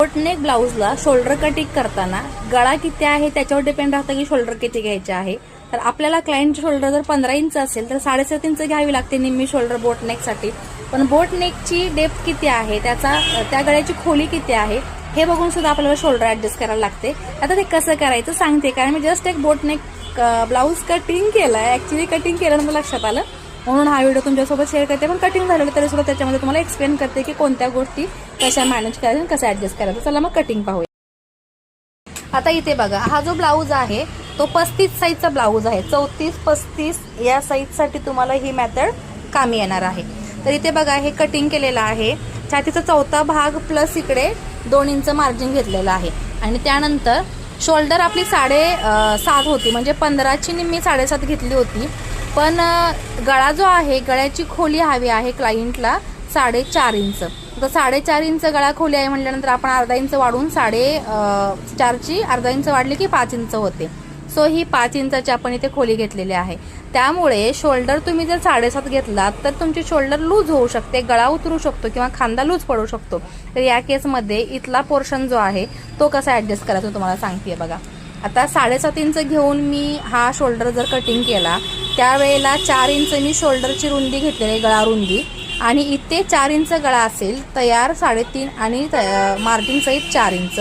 Boat neck ब्लाऊजला shoulder cutting करताना गळा किती आहे त्याच्यावर डिपेंड राहतं की शोल्डर किती घ्यायचे आहे. तर आपल्याला क्लायंटचे शोल्डर जर पंधरा इंच असेल तर साडेसात इंच घ्यावी लागते निम्मी शोल्डर बोटनेकसाठी पण बोटनेकची डेप्थ किती आहे त्याचा त्या गळ्याची खोली किती आहे हे बघून सुद्धा आपल्याला शोल्डर ऍडजस्ट करायला लागते. आता ते कसं करायचं सांगते कारण मी जस्ट एक बोटनेक ब्लाऊज कटिंग केलं ऍक्च्युली कटिंग केलं लक्षात आलं. म्हणून हा व्हिडिओ तुमच्यासोबत शेअर करते. पण कटिंग झालेलं तरी सुद्धा त्याच्यामध्ये तुम्हाला एक्सप्लेन करते की कोणत्या गोष्टी कशा मॅनेज करायच्या आणि कसं ऍडजस्ट करायचं. चला मग कटिंग पाहूया. आता इथे बघा हा जो ब्लाऊज आहे तो पस्तीस साईजचा ब्लाऊज आहे. चौतीस पस्तीस या साईजसाठी तुम्हाला ही मेथड कामी येणार आहे. तर इथे बघा हे कटिंग केलेलं आहे. छातीचा चौथा भाग प्लस इकडे दोन इंच मार्जिन घेतलेलं आहे. आणि त्यानंतर शोल्डर आपली साडे सात होती. म्हणजे पंधराची निम्मी साडेसात घेतली होती. पण गळा जो आहे गळ्याची खोली हवी आहे क्लायंटला साडेचार इंच. तर साडेचार इंच गळा खोली आहे म्हटल्यानंतर आपण अर्धा इंच वाढून साडे चारची अर्धा इंच वाढली की पाच इंच होते. सो ही पाच इंचाची आपण इथे खोली घेतलेली आहे. त्यामुळे शोल्डर तुम्ही जर साडेसात घेतलात तर तुमची शोल्डर लूज होऊ शकते गळा उतरू शकतो किंवा खांदा लूज पडू शकतो. तर या केसमध्ये इथला पोर्शन जो आहे तो कसा ॲडजस्ट करायचा तुम्हाला सांगते बघा. आता साडेसात इंच घेऊन मी हा शोल्डर जर कटिंग केला त्यावेळेला चार इंच मी शोल्डरची रुंदी घेतलेली आहे गळा रुंदी. आणि इथे चार इंच गळा असेल तयार साडेतीन आणि मार्जिन सहित चार इंच.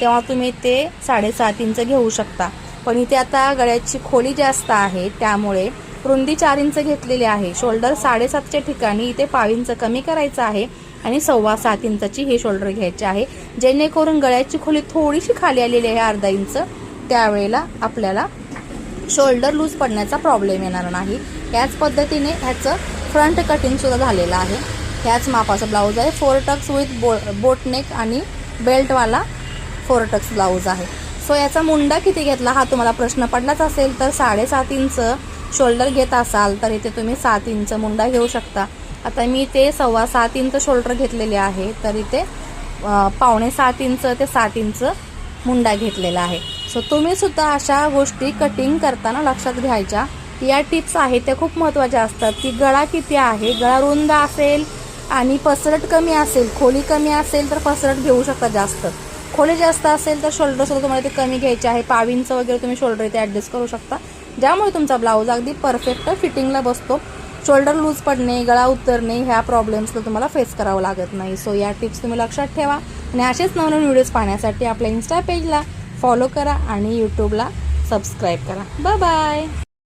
तेव्हा तुम्ही ते साडेसात इंच घेऊ शकता. पण इथे आता गळ्याची खोली जास्त आहे त्यामुळे रुंदी चार इंच घेतलेली आहे. शोल्डर साडेसातच्या ठिकाणी इथे पाव इंच कमी करायचं आहे आणि सव्वा सात इंचाची हे शोल्डर घ्यायचे आहे. जेणेकरून गळ्याची खोली थोडीशी खाली आलेली आहे अर्धा इंच. त्यावेळेला आपल्याला शोल्डर लूज पडण्याचा प्रॉब्लेम येणार नाही. याच पद्धतीने ह्याचं फ्रंट कटिंगसुद्धा झालेलं आहे. ह्याच मापाचं ब्लाऊज आहे. Four tucks with bo boatneck आणि बेल्टवाला फोर टक्स ब्लाऊज आहे. सो याचा मुंडा किती घेतला हा तुम्हाला प्रश्न पडलाच असेल तर साडेसात इंच शोल्डर घेत असाल तर इथे तुम्ही सात इंच मुंडा घेऊ शकता. आता मी ते सव्वा सात इंच शोल्डर घेतलेले आहे तर इथे पावणे सात इंच ते सात इंच मुंडा घेतलेला आहे. सो तुम्ही सुद्धा अशा गोष्टी कटिंग करताना लक्षात घ्यायच्या. या टिप्स आहेत त्या खूप महत्त्वाच्या असतात. की गळा किती आहे? गळा रुंद असेल आणि पसरट कमी असेल खोली कमी असेल तर पसरट घेऊ शकता जास्त. खोली जास्त असेल तर शोल्डरसुद्धा तुम्हाला ते कमी घ्यायचे आहे. पाव वगैरे तुम्ही शोल्डर इथे ॲडजस्ट करू शकता. ज्यामुळे तुमचा ब्लाऊज अगदी परफेक्ट फिटिंगला बसतो. शोल्डर लूज पडणे गळा उतरणे ह्या प्रॉब्लेम्सला तुम्हाला फेस करावं लागत नाही. सो या टिप्स तुम्ही लक्षात ठेवा. आणि असेच नवनवीन व्हिडिओज पाहण्यासाठी आपल्या इन्स्टा पेजला फॉलो करा आणि यूट्यूबला सबस्क्राईब करा. Bye bye